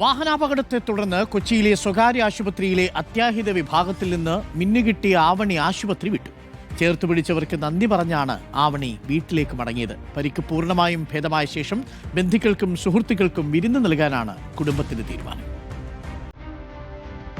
വാഹനാപകടത്തെ തുടർന്ന് കൊച്ചിയിലെ സ്വകാര്യ ആശുപത്രിയിലെ അത്യാഹിത വിഭാഗത്തിൽ നിന്ന് മിന്നുകിട്ടിയ ആവണി ആശുപത്രി വിട്ടു. ചേർത്ത് പിടിച്ചവർക്ക് നന്ദി പറഞ്ഞാണ് ആവണി വീട്ടിലേക്ക് മടങ്ങിയത്. പരിക്ക് പൂർണമായും ഭേദമായ ശേഷം ബന്ധുക്കൾക്കും സുഹൃത്തുക്കൾക്കും വിരുന്ന് നൽകാനാണ് കുടുംബത്തിന്റെ തീരുമാനം.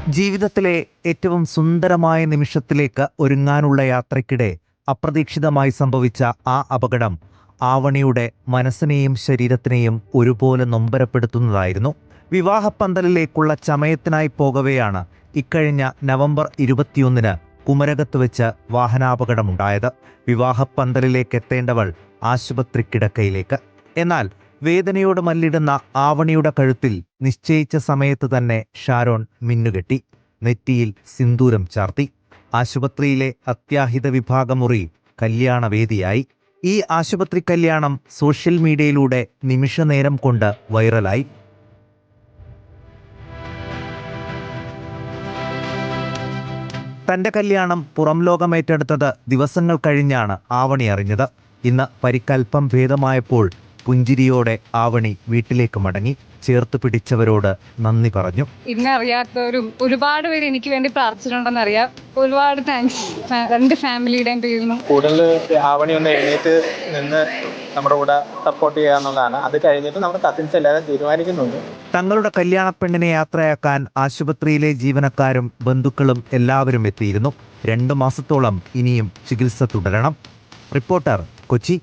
ജീവിതത്തിലെ ഏറ്റവും സുന്ദരമായ നിമിഷത്തിലേക്ക് ഒരുങ്ങാനുള്ള യാത്രയ്ക്കിടെ അപ്രതീക്ഷിതമായി സംഭവിച്ച ആ അപകടം ആവണിയുടെ മനസ്സിനെയും ശരീരത്തിനെയും ഒരുപോലെ നൊമ്പരപ്പെടുത്തുന്നതായിരുന്നു. വിവാഹപ്പന്തലിലേക്കുള്ള ചമയത്തിനായി പോകവെയാണ് ഇക്കഴിഞ്ഞ നവംബർ ഇരുപത്തിയൊന്നിന് കുമരകത്ത് വെച്ച് വാഹനാപകടമുണ്ടായത്. വിവാഹപ്പന്തലിലേക്ക് എത്തേണ്ടവൾ ആശുപത്രി കിടക്കയിലേക്ക്. എന്നാൽ വേദനയോട് മല്ലിടുന്ന ആവണിയുടെ കഴുത്തിൽ നിശ്ചയിച്ച സമയത്ത് തന്നെ ഷാരോൺ മിന്നുകെട്ടി നെറ്റിയിൽ സിന്ദൂരം ചാർത്തി. ആശുപത്രിയിലെ അത്യാഹിത വിഭാഗമുറി കല്യാണവേദിയായി. ഈ ആശുപത്രി കല്യാണം സോഷ്യൽ മീഡിയയിലൂടെ നിമിഷനേരം കൊണ്ട് വൈറലായി. തന്റെ കല്യാണം പുറം ലോകം ഏറ്റെടുത്തത് ദിവസങ്ങൾ കഴിഞ്ഞാണ് ആവണി അറിഞ്ഞത്. ഇന്ന് പരിക്കൽപ്പം ഭേദമായപ്പോൾ പുഞ്ചിരിയോടെ ആവണി വീട്ടിലേക്ക് മടങ്ങി ചേർത്ത് പിടിച്ചവരോട് നന്ദി പറഞ്ഞു. ഇന്നെ അറിയാത്തവരും ഒരുപാട് പേര് എനിക്ക് വേണ്ടി പ്രാർത്ഥിച്ചിട്ടുണ്ടെന്ന് അറിയാം. ഒരുപാട് താങ്ക്സ് രണ്ട് ഫാമിലിയുടെയും പേരിൽ നിന്നും. കൂടുതൽ ആവണി ഒന്ന് എഴുന്നേറ്റ് നിന്ന് നമ്മുടെ കൂടെ സപ്പോർട്ട് ചെയ്യുക എന്നുള്ളതാണ്. അത് കഴിഞ്ഞിട്ട് നമ്മുടെ കസിൻസ് എല്ലാവരും തീരുമാനിക്കുന്നുണ്ട്. തങ്ങളുടെ കല്യാണപ്പെണ്ണിനെ യാത്രയാക്കാൻ ആശുപത്രിയിലെ ജീവനക്കാരും ബന്ധുക്കളും എല്ലാവരും എത്തിയിരുന്നു. രണ്ടു മാസത്തോളം ഇനിയും ചികിത്സ തുടരണം. റിപ്പോർട്ടർ കൊച്ചി.